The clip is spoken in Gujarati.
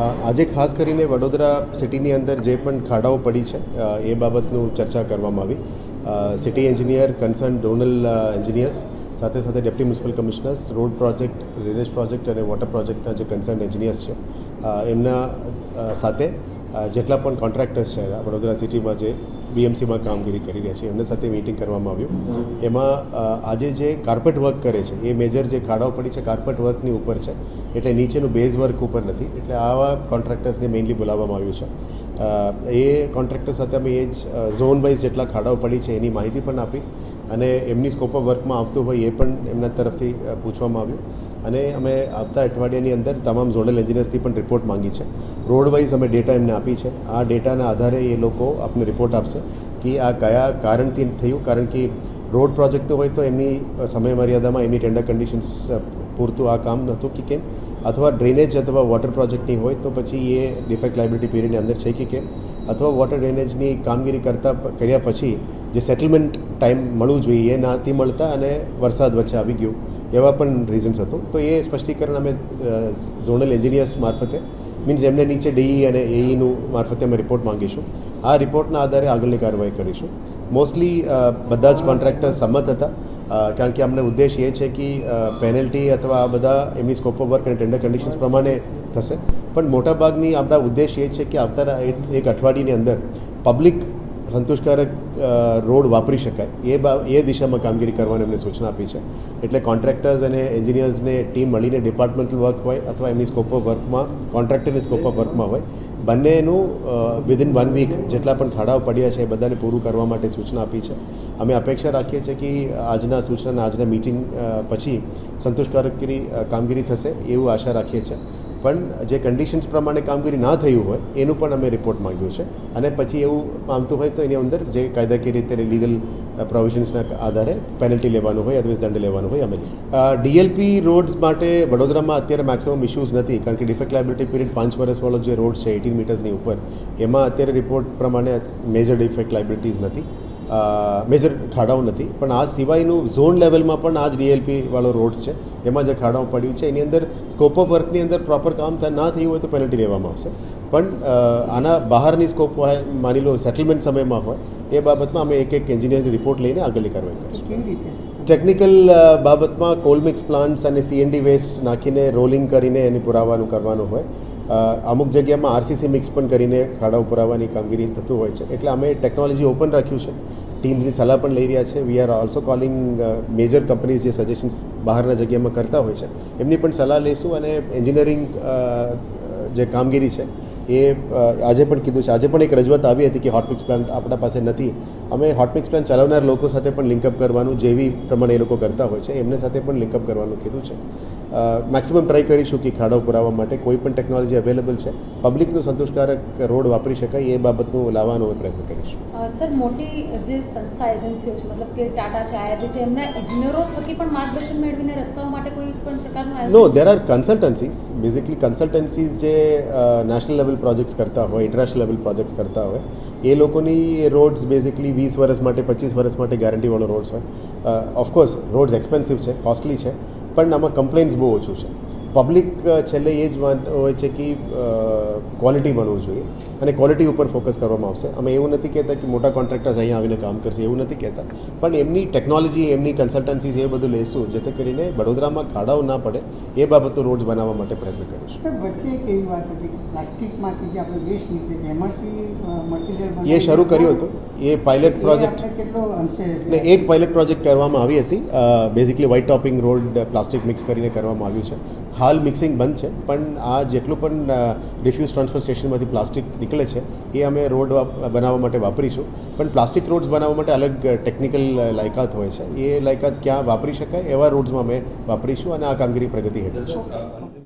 આજે ખાસ કરીને વડોદરા સિટીની અંદર જે પણ ખાડાઓ પડી છે એ બાબતનું ચર્ચા કરવામાં આવી. City engineer concern zonal engineers સાથે સાથે deputy municipal commissioners road project drainage project અને વોટર પ્રોજેક્ટના જે કન્સર્ન એન્જિનિયર્સ છે એમના સાથે જેટલા પણ કોન્ટ્રાક્ટર્સ છે, વડોદરા સિટીમાં જે બીએમસીમાં કામગીરી કરી રહ્યા છે, એમના સાથે મીટિંગ કરવામાં આવ્યું. એમાં આજે જે કાર્પેટ વર્ક કરે છે, એ મેજર જે ખાડાઓ પડી છે કાર્પેટ વર્કની ઉપર છે, એટલે નીચેનું બેઝ વર્ક ઉપર નથી, એટલે આવા કોન્ટ્રાક્ટર્સને મેઇનલી બોલાવવામાં આવ્યું છે. એ કોન્ટ્રાક્ટર સાથે અમે એ જ ઝોન વાઇઝ જેટલા ખાડાઓ પડી છે, એની માહિતી પણ આપી. અને એમની સ્કોપ ઓફ વર્કમાં આવતું હોય એ પણ એમના તરફથી પૂછવામાં આવ્યું. અને અમે આવતા અઠવાડિયાની અંદર તમામ ઝોનલ એન્જિનિયર્સથી પણ રિપોર્ટ માંગી છે. રોડ વાઇઝ અમે ડેટા એમને આપી છે. આ ડેટાના આધારે એ લોકો આપને રિપોર્ટ આપશે કે આ કયા કારણથી થયું. કારણ કે રોડ પ્રોજેક્ટનું હોય તો એમની સમય મર્યાદામાં એમની ટેન્ડર કન્ડિશન્સ પૂરતું આ કામ નહોતું કે કેમ. અથવા ડ્રેનેજ અથવા વોટર પ્રોજેક્ટની હોય તો પછી એ ડિફેક્ટ લાઇબિલિટી પીરિયડની અંદર છે કે કેમ. અથવા વોટર ડ્રેનેજની કામગીરી કરતા કર્યા પછી જે સેટલમેન્ટ ટાઈમ મળવું જોઈએ, નાથી મળતા અને વરસાદ વચ્ચે આવી ગયો, એવા પણ રીઝન્સ હતું. તો એ સ્પષ્ટીકરણ અમે ઝોનલ એન્જિનિયર્સ મારફતે મીન્સ એમને નીચે ડીઈ અને એઈનું મારફતે અમે રિપોર્ટ માંગીશું. આ રિપોર્ટના આધારે આગળની કાર્યવાહી કરીશું. મોસ્ટલી બધા જ કોન્ટ્રાક્ટર સંમત હતા કારણ કે અમને ઉદ્દેશ એ છે કે પેનલ્ટી અથવા આ બધા એમની સ્કોપ ઓફ વર્ક અને ટેન્ડર કન્ડિશન્સ પ્રમાણે થશે. પણ મોટાભાગની આપણા ઉદ્દેશ એ છે કે આવતા એક અઠવાડિયાની અંદર પબ્લિક સંતોષકારક રોડ વાપરી શકાય. એ બા, એ દિશામાં કામગીરી કરવાની એમને સૂચના આપી છે. એટલે કોન્ટ્રાક્ટર્સ અને એન્જિનિયર્સને ટીમ મળીને ડિપાર્ટમેન્ટલ વર્ક હોય અથવા એમની સ્કોપ ઓફ વર્કમાં કોન્ટ્રાક્ટરની સ્કોપ ઓફ વર્કમાં હોય, બંનેનું વિધિન વન વીક જેટલા પણ ખાડાઓ પડ્યા છે એ બધાને પૂરું કરવા માટે સૂચના આપી છે. અમે અપેક્ષા રાખીએ છીએ કે આજના સૂચના આજના મિટિંગ પછી સંતોષકારક કામગીરી થશે એવું આશા રાખીએ છીએ. પણ જે કન્ડિશન્સ પ્રમાણે કામગીરી ના થયું હોય, એનું પણ અમે રિપોર્ટ માંગ્યો છે અને પછી એવું માનતું હોય તો એની અંદર જે કાયદાકીય રીતે લીગલ પ્રોવિઝન્સના આધારે પેનલ્ટી લેવાનું હોય અથવા દંડ લેવાનું હોય, અમે ડીએલપી રોડ્સ માટે વડોદરામાં અત્યારે મેક્સિમમ ઇશ્યુઝ નથી, કારણ કે ડિફેક્ટ લાયબિલિટી પીરિયડ પાંચ વર્ષવાળો જે રોડ છે એટીન મીટર્સની ઉપર, એમાં અત્યારે રિપોર્ટ પ્રમાણે મેજર ડિફેક્ટ લાયબિલિટીઝ નથી. મેજર ખાડાઓ નથી. પણ આ સિવાયનું ઝોન લેવલમાં પણ આ જ ડીએલપી વાળો રોડ છે. એમાં જે ખાડાઓ પડ્યું છે એની અંદર સ્કોપ ઓફ વર્કની અંદર પ્રોપર કામ ના થયું હોય તો પેનલ્ટી લેવામાં આવશે. પણ આના બહારની સ્કોપ હોય માની લો સેટલમેન્ટ સમયમાં હોય એ બાબતમાં અમે એક એક એન્જિનિયરની રિપોર્ટ લઈને આગળની કાર્યવાહી કરીશું? ટેકનિકલ બાબતમાં કોલમિક્સ પ્લાન્ટ્સ અને સીએનડી વેસ્ટ નાખીને રોલિંગ કરીને એને પુરાવાનું કરવાનું હોય. અમુક જગ્યામાં આરસીસી મિક્સ પણ કરીને ખાડા ઉપર આવવાની કામગીરી થતું હોય છે. એટલે અમે ટેકનોલોજી ઓપન રાખ્યું છે. ટીમ્સની સલાહ પણ લઈ રહ્યા છે. We are also calling major companies જે સજેશન્સ બહારના જગ્યામાં કરતા હોય છે. એમની પણ સલાહ લઈશું અને એન્જિનિયરિંગ જે કામગીરી છે એ આજે પણ કીધું છે. આજે પણ એક રજૂઆત આવી હતી કે હોટમિક્સ પ્લાન્ટ આપણા પાસે નથી. અમે હોટમિક્સ પ્લાન્ટ ચલાવનાર લોકો સાથે પણ લિંકઅપ કરવાનું જેવી પ્રમાણે એ લોકો કરતા હોય છે. એમને સાથે પણ લિંકઅપ કરવાનું કીધું છે. મેક્સિમમ ટ્રાય કરીશું કે ખાડો પુરાવા માટે. કોઈ પણ ટેકનોલોજી અવેલેબલ છે. પબ્લિકનું સંતોષકારક રોડ વાપરી શકાય. એ બાબતનું લાવવાનો અમે પ્રયત્ન કરીશું. સર મોટી જે સંસ્થા એજન્સીઓ છે મતલબ કે ટાટા છે આઈઆરબી છે એમના ઇજનેરો થકી પણ માર્ગદર્શન મેળવીને રસ્તાઓ માટે કોઈ પણ પ્રકારનું no there are consultancies basically consultancies જે નેશનલ લેવલ પ્રોજેક્ટ્સ કરતા હોય ઇન્ટરનેશનલ લેવલ પ્રોજેક્ટ્સ કરતા હોય એ લોકોની રોડ્સ બેઝિકલી વીસ વર્ષ માટે પચીસ વર્ષ માટે ગેરંટીવાળો રોડ્સ હોય ઓફકોર્સ રોડ્સ એક્સપેન્સિવ છે કોસ્ટલી છે પણ આમાં કમ્પ્લેન્સ બહુ ઓછું છે પબ્લિક છેલ્લે એ જ માનતો હોય છે કે ક્વોલિટી બનવું જોઈએ અને ક્વોલિટી ઉપર ફોકસ કરવામાં આવશે. અમે એવું નથી કહેતા કે મોટા કોન્ટ્રાક્ટર્સ અહીંયા આવીને કામ કરશે એવું નથી કહેતા. પણ એમની ટેકનોલોજી એમની કન્સલ્ટન્સી એ બધું લેશું જેથી કરીને વડોદરામાં ખાડાઓ ના પડે એ બાબતનું રોડ બનાવવા માટે પ્રયત્ન કરીશું. વચ્ચે એક એવી વાત હતી કે પ્લાસ્ટિકમાંથી જે આપણે વેસ્ટ નીકળે એમાંથી મટીરિયલ એ શરૂ કર્યું હતું. એ પાયલટ પ્રોજેક્ટ કેટલો અંશે ને એક પાયલટ પ્રોજેક્ટ કરવામાં આવી હતી. Basically white topping road plastic mix કરીને કરવામાં આવ્યું છે. હાલ મિક્સિંગ બંધ છે પણ આ જેટલું પણ ડિફ્યુઝ ટ્રાન્સફર સ્ટેશનમાંથી પ્લાસ્ટિક નીકળે છે, એ અમે રોડ બનાવવા માટે વાપરીશું. પણ પ્લાસ્ટિક રોડ્સ બનાવવા માટે અલગ ટેકનિકલ લાયકાત હોય છે. એ લાયકાત ક્યાં વાપરી શકાય એવા રોડ્સમાં અમે વાપરીશું અને આ કામગીરી પ્રગતિ હેઠળ